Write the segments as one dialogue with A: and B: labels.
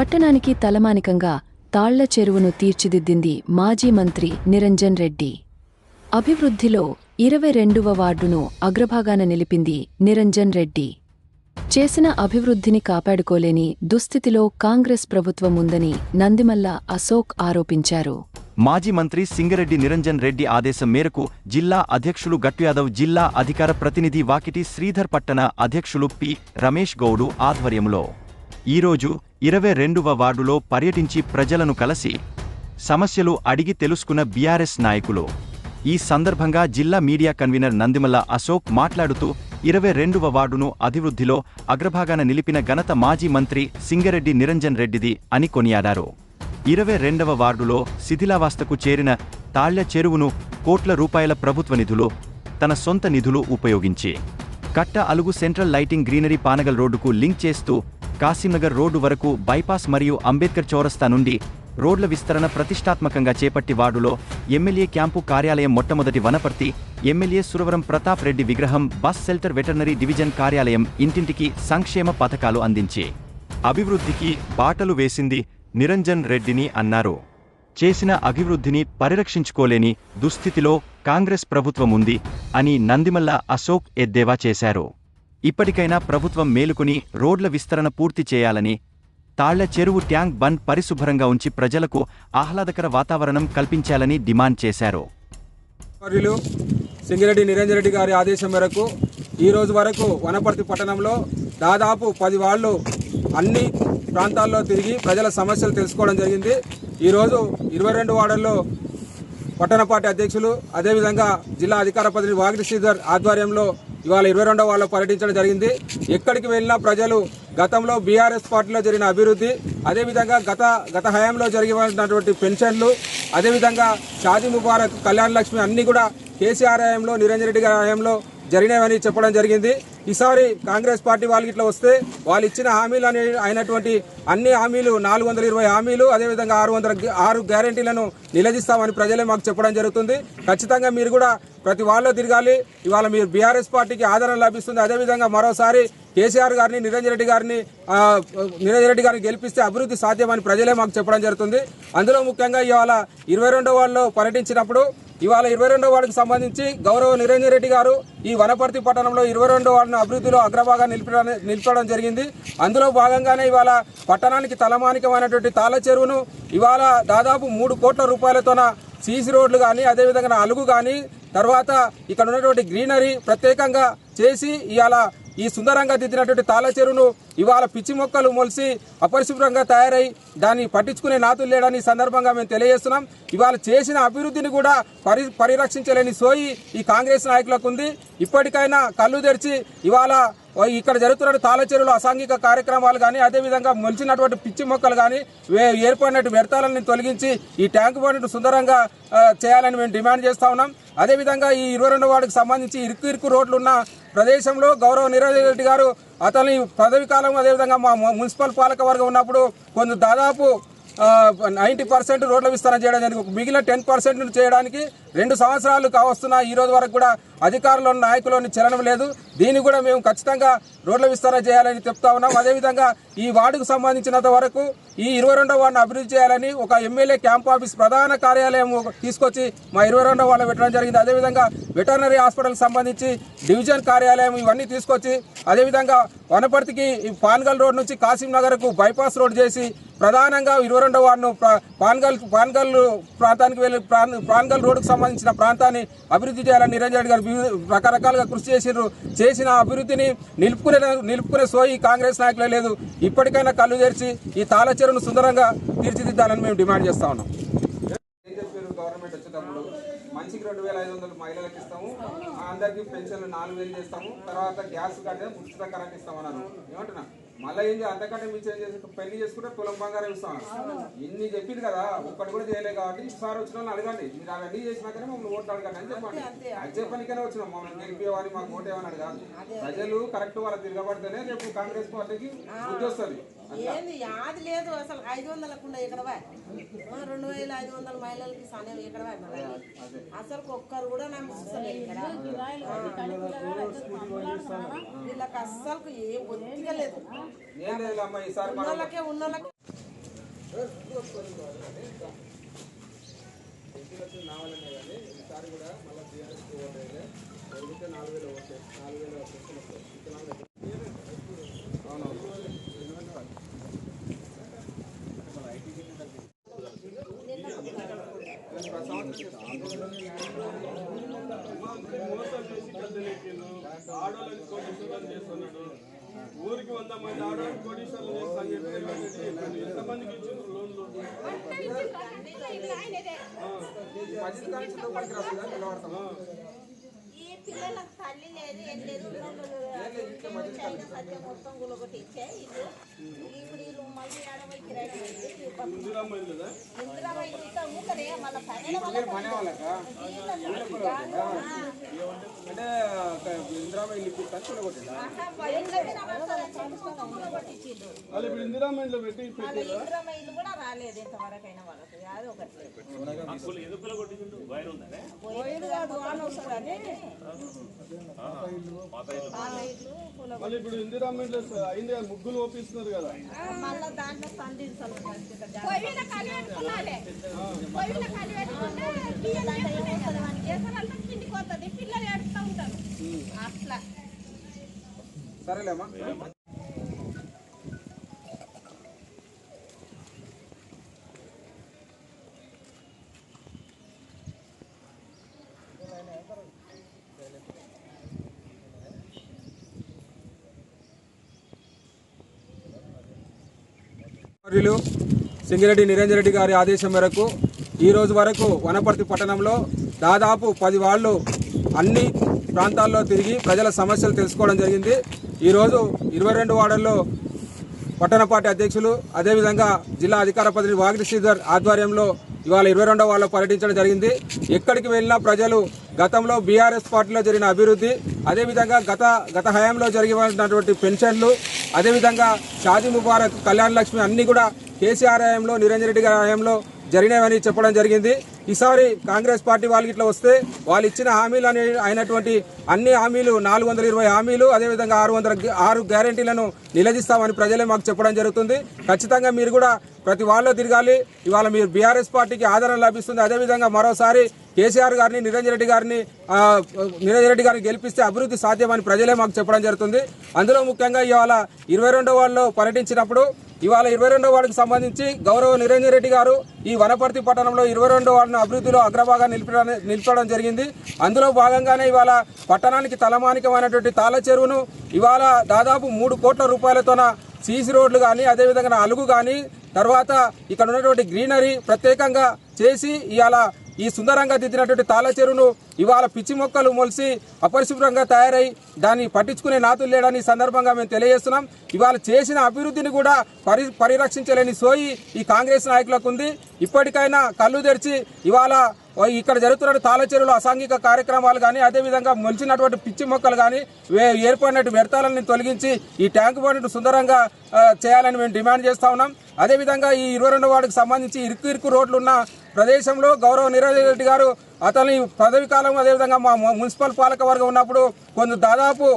A: పట్టణానికి తలమానికంగా తాళ్ళ చెరువును తీర్చిదిద్దింది మాజీ మంత్రి నిరంజన్ రెడ్డి. అభివృద్ధిలో ఇరవై రెండవ వార్డును అగ్రభాగాన నిలిపింది నిరంజన్ రెడ్డి. చేసిన అభివృద్ధిని కాపాడుకోలేని దుస్థితిలో కాంగ్రెస్ ప్రభుత్వం ఉందని నందిమల్ల అశోక్ ఆరోపించారు.
B: మాజీ మంత్రి సింగరెడ్డి నిరంజన్ రెడ్డి ఆదేశం మేరకు జిల్లా అధ్యక్షులు గట్టుయాదవ్ జిల్లా అధికార ప్రతినిధి వాకిటి శ్రీధర్ పట్టణ అధ్యక్షులు పి రమేష్ గౌడు ఆధ్వర్యంలో ఈరోజు ఇరవై రెండవ వార్డులో పర్యటించి ప్రజలను కలిసి సమస్యలు అడిగి తెలుసుకున్న బీఆర్ఎస్ నాయకులు. ఈ సందర్భంగా జిల్లా మీడియా కన్వీనర్ నందిమల్ల అశోక్ మాట్లాడుతూ ఇరవై రెండవ వార్డును అభివృద్ధిలో అగ్రభాగాన నిలిపిన ఘనత మాజీ మంత్రి సింగరెడ్డి నిరంజన్ రెడ్డిది అని కొనియాడారు. ఇరవై రెండవ వార్డులో శిథిలావస్థకు చేరిన తాళ్ళ చెరువును కోట్ల రూపాయల ప్రభుత్వ నిధులు తన సొంత నిధులు ఉపయోగించి కట్ట అలుగు సెంట్రల్ లైటింగ్ గ్రీనరీ పానగల్ రోడ్డుకు లింక్ చేస్తూ కాశీనగర్ రోడ్డు వరకు బైపాస్ మరియు అంబేద్కర్ చౌరస్తా నుండి రోడ్ల విస్తరణ ప్రతిష్టాత్మకంగా చేపట్టి వార్డులో ఎమ్మెల్యే క్యాంపు కార్యాలయం మొట్టమొదటి వనపర్తి ఎమ్మెల్యే సురవరం ప్రతాప్ రెడ్డి విగ్రహం బస్ షెల్టర్ వెటర్నరీ డివిజన్ కార్యాలయం ఇంటింటికి సంక్షేమ పథకాలు అందించి. అభివృద్ధికి బాటలు వేసింది నిరంజన్ రెడ్డిని అన్నారు. చేసిన అభివృద్ధిని పరిరక్షించుకోలేని దుస్థితిలో కాంగ్రెస్ ప్రభుత్వం ఉంది అని నందిమల్ల అశోక్ ఎద్దేవా చేశారు. ఇప్పటికైనా ప్రభుత్వం మేలుకుని రోడ్ల విస్తరణ పూర్తి చేయాలని తాళ్ళ చెరువు ట్యాంక్ బండ్ పరిశుభ్రంగా ఉంచి ప్రజలకు ఆహ్లాదకర వాతావరణం కల్పించాలని డిమాండ్ చేశారు.
C: సింగిరెడ్డి నిరంజన్ రెడ్డి గారి ఆదేశం మేరకు ఈ రోజు వరకు వనపర్తి పట్టణంలో దాదాపు పది వాళ్ళు అన్ని ప్రాంతాల్లో తిరిగి ప్రజల సమస్యలు తెలుసుకోవడం జరిగింది. ఈరోజు ఇరవై రెండు వార్డుల్లో పట్టణ పార్టీ అధ్యక్షులు అదేవిధంగా జిల్లా అధికార ప్రతినిధి వాగిటి శ్రీధర్ ఆధ్వర్యంలో ఇవాళ ఇరవై రెండో వాళ్ళు పర్యటించడం జరిగింది. ఎక్కడికి వెళ్ళినా ప్రజలు గతంలో బీఆర్ఎస్ పార్టీలో జరిగిన అభివృద్ధి అదేవిధంగా గత గత హయాంలో జరిగినటువంటి పెన్షన్లు అదేవిధంగా షాజీ ముబారక్ కళ్యాణ లక్ష్మి అన్ని కూడా కేసీఆర్ హయాంలో నిరంజన్ రెడ్డి గారి హయాంలో జరిగినవని చెప్పడం జరిగింది. ఈసారి కాంగ్రెస్ పార్టీ వాళ్ళకి ఇట్లా వస్తే వాళ్ళు ఇచ్చిన హామీలు అనే అయినటువంటి అన్ని హామీలు నాలుగు వందల ఇరవై హామీలు అదేవిధంగా ఆరు వందల ఆరు గ్యారంటీలను నిలదీస్తామని ప్రజలే మాకు చెప్పడం జరుగుతుంది. ఖచ్చితంగా మీరు కూడా ప్రతి వాళ్ళలో తిరగాలి. ఇవాళ మీరు బీఆర్ఎస్ పార్టీకి ఆదరణ లభిస్తుంది. అదేవిధంగా మరోసారి కేసీఆర్ గారిని నిరంజన్ రెడ్డి గారిని నిరంజన్ రెడ్డి గారిని గెలిపిస్తే అభివృద్ధి సాధ్యమని ప్రజలే మాకు చెప్పడం జరుగుతుంది. అందులో ముఖ్యంగా ఇవాళ ఇరవై రెండో వాళ్ళు పర్యటించినప్పుడు ఇవాళ ఇరవై రెండో వార్డుకు సంబంధించి గౌరవ నిరంజన్ రెడ్డి గారు ఈ వనపర్తి పట్టణంలో ఇరవై రెండో వార్డును అభివృద్ధిలో అగ్రభాగా నిలిపడం నిలిపడం జరిగింది. అందులో భాగంగానే ఇవాళ పట్టణానికి తలమానికమైనటువంటి తాళ చెరువును ఇవాళ దాదాపు మూడు కోట్ల రూపాయలతోన సీసీ రోడ్లు కానీ అదేవిధంగా అలుగు కానీ తర్వాత ఇక్కడ ఉన్నటువంటి గ్రీనరీ ప్రత్యేకంగా చేసి ఇవాళ ఈ సుందరంగా దిద్దినటువంటి తాళ చెరువును ఇవాళ పిచ్చి మొక్కలు మొలిసి అపరిశుభ్రంగా తయారై దాన్ని పట్టించుకునే నాతులు లేడని ఈ సందర్భంగా మేము తెలియజేస్తున్నాం. ఇవాళ చేసిన అభివృద్ధిని కూడా పరి పరిరక్షించలేని సోయి ఈ కాంగ్రెస్ నాయకులకు ఉంది. ఇప్పటికైనా కళ్ళు తెరిచి ఇవాళ ఇక్కడ జరుగుతున్న తాళచెరువులో అసాంఘిక కార్యక్రమాలు కానీ అదేవిధంగా మొలిచినటువంటి పిచ్చి మొక్కలు కానీ వే- ఏర్పడినట్టు వ్యర్థాలను తొలగించి ఈ ట్యాంక్ బండ్ను సుందరంగా చేయాలని మేము డిమాండ్ చేస్తూ ఉన్నాం. అదేవిధంగా ఈ ఇరవై రెండు వార్డుకు సంబంధించి ఇరుకు ఇరుకు రోడ్లు ఉన్న ప్రదేశంలో గౌరవ నిరంజన్ రెడ్డి గారు అతని పదవి కాలం అదేవిధంగా మా మున్సిపల్ పాలక వర్గం ఉన్నప్పుడు కొంత దాదాపు నైంటీ పర్సెంట్ రోడ్ల విస్తరణ చేయడం జరిగింది. మిగిలిన టెన్ పర్సెంట్ చేయడానికి రెండు సంవత్సరాలు కావస్తున్నా ఈ రోజు వరకు కూడా అధికారులు నాయకులని చలనం లేదు. దీన్ని కూడా మేము ఖచ్చితంగా రోడ్ల విస్తరణ చేయాలని చెప్తా ఉన్నాం. అదేవిధంగా ఈ వార్డుకు సంబంధించినంత వరకు ఈ ఇరవై రెండో వార్డును అభివృద్ధి చేయాలని ఒక ఎమ్మెల్యే క్యాంప్ ఆఫీస్ ప్రధాన కార్యాలయం తీసుకొచ్చి మా ఇరవై రెండో వాళ్ళు పెట్టడం జరిగింది. అదేవిధంగా వెటర్నరీ హాస్పిటల్కి సంబంధించి డివిజన్ కార్యాలయం ఇవన్నీ తీసుకొచ్చి అదేవిధంగా వనపర్తికి ఈ పాన్గల్ రోడ్ నుంచి కాసింనగర్కు బైపాస్ రోడ్ చేసి ప్రధానంగా ఇరవై రెండవ వార్డును పాన్గల్ పాన్గల్ ప్రాంతానికి వెళ్ళి పాన్గల్ రోడ్డుకు సంబంధించిన ప్రాంతాన్ని అభివృద్ధి చేయాలని నిరంజన్ రెడ్డి గారు రకరకాలుగా కృషి చేసినారు చేసిన అభివృద్ధిని నిలుపుకునే నిలుపుకునే సోయి కాంగ్రెస్ నాయకులే లేదు. ఇప్పటికైనా కళ్ళు తెరిచి ఈ తాళచెరును సుందరంగా తీర్చిదిద్దాలని మేము డిమాండ్ చేస్తా ఉన్నాం. గవర్నమెంట్ వచ్చేటప్పుడు మంచికి రెండు వేల ఐదు వందలు మహిళలకు ఇస్తాము. అందరికీ పెన్షన్లు నాలుగు వేలు చేస్తాము. తర్వాత గ్యాస్ కంటే ఉచిత కరెంట్ ఇస్తామన్నారు. ఏమంటున్నా? మళ్ళీ ఏం చేయాలి అంతకంటే మీరు ఏం చేసి పెళ్ళి చేసుకుంటే తులం బంగారం ఇస్తాం ఇన్ని చెప్పింది కదా ఒక్కటి కూడా చేయలేదు కాబట్టి ఈసారి వచ్చిన వాళ్ళని అడగండి. మీరు అవన్నీ చేసినాకనే మమ్మల్ని ఓట్లు అడగండి అని చెప్పండి. అది చెప్పడానికనే వచ్చినాం మమ్మల్ని గెలిపేవారి మాకు ఓటేమని అడగాలి. ప్రజలు కరెక్ట్ వాళ్ళ తిరగబడితేనే రేపు కాంగ్రెస్ పార్టీకి బుద్ధి వస్తుంది.
D: ఏంది యాది లేదు అసలు ఐదు వందలకుండా ఇక్కడ రెండు వేల ఐదు వందల మహిళలకి సనే ఇక్కడ అసలు ఒక్కరు కూడా నాకు ఇస్తలేదు ఇక్కడ. వీళ్ళకి అస్సలు ఏ ఒత్తిగా లేదు.
C: ఈసారి
D: ఉన్నోళ్ళకే ఉన్నోళ్ళకి.
E: ఆడోళ్ళకి
F: ఈ పిల్లలకు తల్లి లేదు ఏం లేదు చైనా సత్య మొత్తం గులగొట్టి ఇచ్చే ఇల్లు. ఇప్పుడు వీళ్ళు మళ్ళీ ఆడవై కిరాయి
E: కదా
F: ఇందిరాబాయి ఇంకా ఊకరే మళ్ళీ పైన
C: అంటే ఇందిరాబాయి ఇల్లు
E: వాళ్ళు ఇప్పుడు పెట్టి
F: ఇల్లు కూడా రాలేదు ఇంతవరకు అయినా వాళ్ళకి అది ఒకటి. కాదు. వాళ్ళ
E: మళ్ళీ ఇప్పుడు ఇల్లు అయింది కదా, ముగ్గులు ఓపిస్తున్నారు కదా.
F: మళ్ళా
C: వర్యులు సింగిరెడ్డి నిరంజన్ రెడ్డి గారి ఆదేశం మేరకు ఈ రోజు వరకు వనపర్తి పట్టణంలో దాదాపు పది వాళ్ళు అన్ని ప్రాంతాల్లో తిరిగి ప్రజల సమస్యలు తెలుసుకోవడం జరిగింది. ఈరోజు ఇరవై రెండు వార్డుల్లో పట్టణ పార్టీ అధ్యక్షులు అదేవిధంగా జిల్లా అధికార ప్రతినిధి వాగిరి శ్రీధర్ ఆధ్వర్యంలో ఇవాళ ఇరవై రెండో వాళ్ళు పర్యటించడం జరిగింది. ఎక్కడికి వెళ్ళినా ప్రజలు గతంలో బీఆర్ఎస్ పార్టీలో జరిగిన అభివృద్ధి అదేవిధంగా గత గత హయాంలో జరిగినటువంటి పెన్షన్లు అదేవిధంగా షాజీ ముబారక్ కళ్యాణ లక్ష్మి అన్ని కూడా కేసీఆర్ హయాంలో నిరంజన్ రెడ్డి గారి హయాంలో జరిగినవని చెప్పడం జరిగింది. ఈసారి కాంగ్రెస్ పార్టీ వాళ్ళకి ఇట్లా వస్తే వాళ్ళు ఇచ్చిన హామీలు అనే అయినటువంటి అన్ని హామీలు నాలుగు వందల ఇరవై హామీలు అదేవిధంగా ఆరు వందల ఆరు గ్యారంటీలను నిలదీస్తామని ప్రజలే మాకు చెప్పడం జరుగుతుంది. ఖచ్చితంగా మీరు కూడా ప్రతి వాళ్ళు తిరగాలి. ఇవాళ మీరు బీఆర్ఎస్ పార్టీకి ఆదరణ లభిస్తుంది. అదేవిధంగా మరోసారి కేసీఆర్ గారిని నిరంజన్ రెడ్డి గారిని నిరంజన్ రెడ్డి గారిని గెలిపిస్తే అభివృద్ధి సాధ్యమని ప్రజలే మాకు చెప్పడం జరుగుతుంది. అందులో ముఖ్యంగా ఇవాళ ఇరవై రెండో వాళ్ళు పర్యటించినప్పుడు ఇవాళ ఇరవై రెండో వార్డుకు సంబంధించి గౌరవ నిరంజన్ రెడ్డి గారు ఈ వనపర్తి పట్టణంలో ఇరవై రెండో వార్డును అభివృద్ధిలో అగ్రభాగాన్ని నిలిపడం నిలిపడం జరిగింది. అందులో భాగంగానే ఇవాళ పట్టణానికి తలమానికమైనటువంటి తాళ చెరువును ఇవాళ దాదాపు మూడు కోట్ల రూపాయలతోన సీసీ రోడ్లు కానీ అదేవిధంగా అలుగు కానీ తర్వాత ఇక్కడ ఉన్నటువంటి గ్రీనరీ ప్రత్యేకంగా చేసి ఇవాళ ఈ సుందరంగా దిద్దినటువంటి తాళ చెరువును ఇవాళ పిచ్చి మొక్కలు మొలిసి అపరిశుభ్రంగా తయారై దాన్ని పట్టించుకునే నాతులు లేడని సందర్భంగా మేము తెలియజేస్తున్నాం. ఇవాళ చేసిన అభివృద్ధిని కూడా పరి పరిరక్షించలేని సోయి ఈ కాంగ్రెస్ నాయకులకు ఉంది. ఇప్పటికైనా కళ్ళు తెరిచి ఇవాళ ఇక్కడ జరుగుతున్న తాళచెరువులో అసాంఘిక కార్యక్రమాలు కానీ అదేవిధంగా మొలిచినటువంటి పిచ్చి మొక్కలు కానీ వే- ఏర్పడినట్టు వ్యర్థాలను తొలగించి ఈ ట్యాంక్ బండ్ను సుందరంగా చేయాలని మేము డిమాండ్ చేస్తా ఉన్నాం. అదేవిధంగా ఈ ఇరవై రెండు వార్డుకు సంబంధించి ఇరుకు ఇరుకు రోడ్లు ఉన్న ప్రదేశంలో గౌరవ నిరంజన్ రెడ్డి గారు అతని పదవి కాలం అదేవిధంగా మా మున్సిపల్ పాలక వర్గం ఉన్నప్పుడు కొంత దాదాపు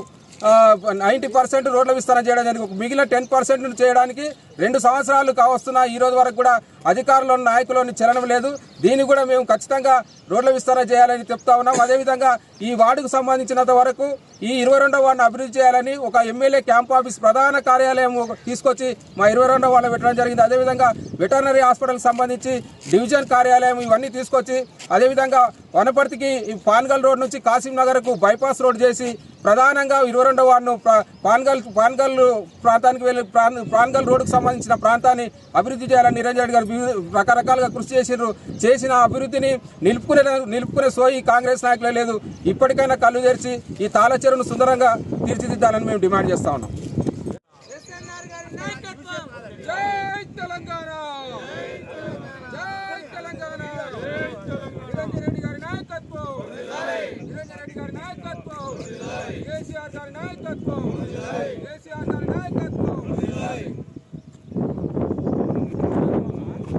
C: నైంటీ పర్సెంట్ రోడ్ల విస్తరణ చేయడం జరిగింది. మిగిలిన టెన్ పర్సెంట్ చేయడానికి రెండు సంవత్సరాలు కావస్తున్న ఈ రోజు వరకు కూడా అధికారులు నాయకులను చలనం లేదు. దీన్ని కూడా మేము ఖచ్చితంగా రోడ్ల విస్తరణ చేయాలని చెప్తా ఉన్నాం. అదేవిధంగా ఈ వార్డుకు సంబంధించినంత వరకు ఈ ఇరవై రెండో వార్డును అభివృద్ధి చేయాలని ఒక ఎమ్మెల్యే క్యాంప్ ఆఫీస్ ప్రధాన కార్యాలయం తీసుకొచ్చి మా ఇరవై రెండో పెట్టడం జరిగింది. అదేవిధంగా వెటర్నరీ హాస్పిటల్ సంబంధించి డివిజన్ కార్యాలయం ఇవన్నీ తీసుకొచ్చి అదేవిధంగా వనపర్తికి పాన్గల్ రోడ్ నుంచి కాసిం నగర్కు బైపాస్ రోడ్ చేసి ప్రధానంగా ఇరవై రెండో వార్డును పాన్గల్ పాన్గల్ ప్రాంతానికి వెళ్ళి ప్రాన్ పాన్గల్ రోడ్డుకు సంబంధించిన ప్రాంతాన్ని అభివృద్ధి చేయాలని నిరంజన్ రెడ్డి గారు వివిధ రకరకాలుగా కృషి చేసిర్రు చేసిన అభివృద్ధిని నిలుపుకునే నిలుపుకునే సోయి కాంగ్రెస్ నాయకులే లేదు. ఇప్పటికైనా కళ్ళు తెరిచి ఈ తాళచెరును సుందరంగా తీర్చిదిద్దాలని మేము డిమాండ్ చేస్తా ఉన్నాం.